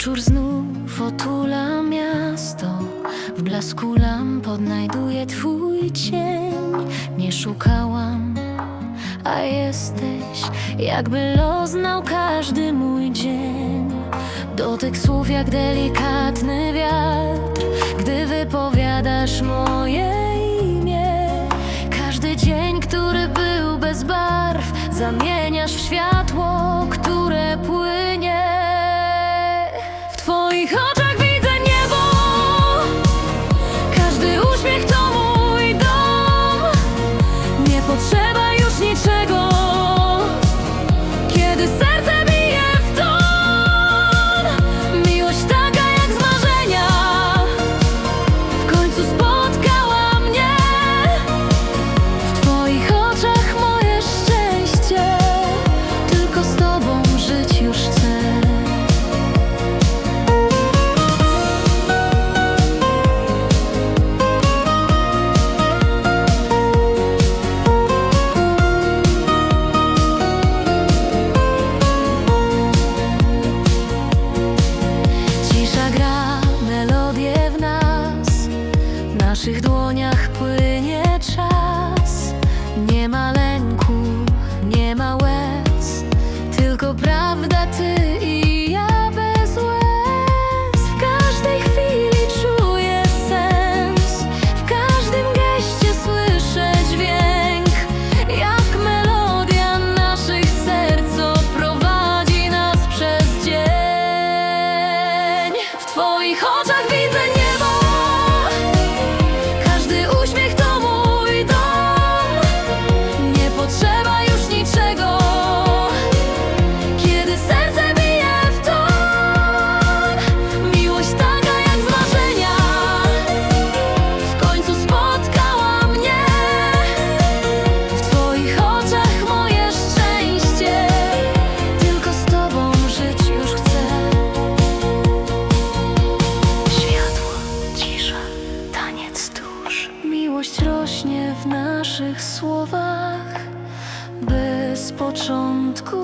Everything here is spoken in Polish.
Wieczór znów otula miasto. W blasku lamp odnajduję twój cień. Nie szukałam, a jesteś. Jakby los znał każdy mój dzień. Dotyk słów jak delikatny wiatr. Gdy wypowiadasz moje imię. Każdy dzień, który był bez barw Zamieniasz w światło, które płynie. początku.